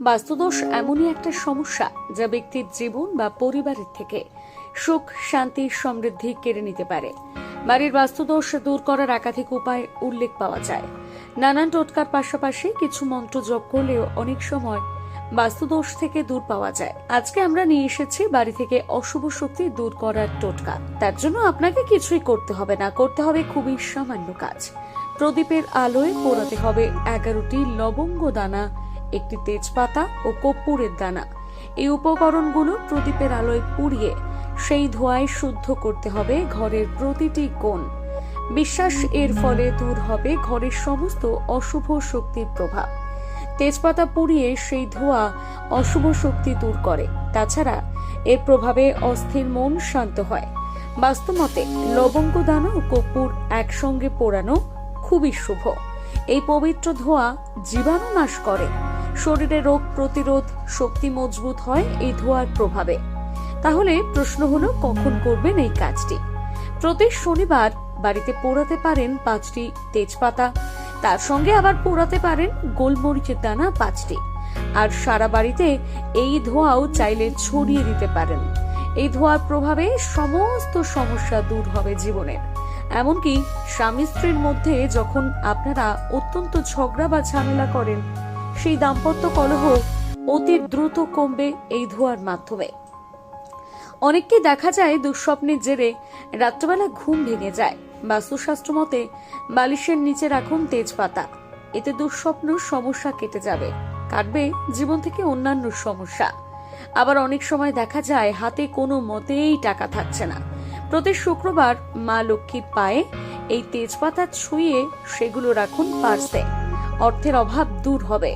বাস্তুদোষ এমনই একটা সমস্যা যা ব্যক্তির জীবন বা পরিবারের থেকে সুখ, শান্তি, সমৃদ্ধি কেড়ে নিতে পারে। বাড়ির বাস্তুদোষ দূর করার একাধিক উপায় উল্লেখ পাওয়া যায়। নানান টোটকার পাশাপাশি কিছু মন্ত্র যোগ করলেও অনেক সময় বাস্তুদোষ থেকে দূর পাওয়া যায়। আজকে আমরা নিয়ে এসেছি বাড়ি থেকে অশুভ শক্তি দূর করার টোটকা। তার জন্য আপনাকে কিছুই করতে হবে না, করতে হবে খুবই সামান্য কাজ। প্রদীপের আলোয় পোড়াতে হবে এগারোটি লবঙ্গ দানা একটি তেজপাতা ও কর্পূরের দানা। এই উপকরণগুলো প্রদীপের আলোয় পুড়িয়ে সেই ধোঁয়ায় শুদ্ধ করতে হবে ঘরের প্রতিটি কোণ। বিশ্বাস এর ফলে দূর হবে ঘরের সমস্ত অশুভ শক্তির প্রভাব। তেজপাতা পুড়িয়ে সেই ধোঁয়া অশুভ শক্তি দূর করে। তাছাড়া এর প্রভাবে অস্থির মন শান্ত হয়। বাস্তুমতে লবঙ্গ দানা ও কর্পূর একসঙ্গে পোড়ানো খুবই শুভ। এই পবিত্র ধোঁয়া জীবাণু নাশ করে। শরীরে রোগ প্রতিরোধ শক্তি মজবুত হয় এই ধোঁয়ার প্রভাবে। তাহলে প্রশ্ন হলো, কখন করবেন এই কাজটি? প্রতি শনিবার বাড়িতে পোড়াতে পারেন পাঁচটি তেজপাতা, তার সঙ্গে আবার পোড়াতে পারেন গোলমরিচের দানা পাঁচটি। আর সারা বাড়িতে এই ধোঁয়াও চাইলে ছড়িয়ে দিতে পারেন। এই ধোঁয়ার প্রভাবে সমস্ত সমস্যা দূর হবে জীবনের এমনকি স্বামী স্ত্রীর মধ্যে যখন আপনারা অত্যন্ত ঝগড়া বা ঝামেলা করেন সেই দাম্পত্য কলহ অতি দ্রুত কমবে এই ধোঁয়ার মাধ্যমে। অনেককে দেখা যায় দুঃস্বপ্নের জেরে রাত্রবেলা ঘুম ভেঙে যায়। বাস্তুশাস্ত্র মতে, বালিশের নিচে রাখুন তেজপাতা। এতে দুঃস্বপ্ন সমস্যা কেটে যাবে, কাটবে জীবন থেকে অন্যান্য সমস্যা। আবার অনেক সময় দেখা যায় হাতে কোনো মতেই টাকা থাকছে না। প্রতি শুক্রবার মা লক্ষ্মীর পায়ে এই তেজপাতা ছুঁয়ে সেগুলো রাখুন পার্সে অর্থের অভাব দূর হবে।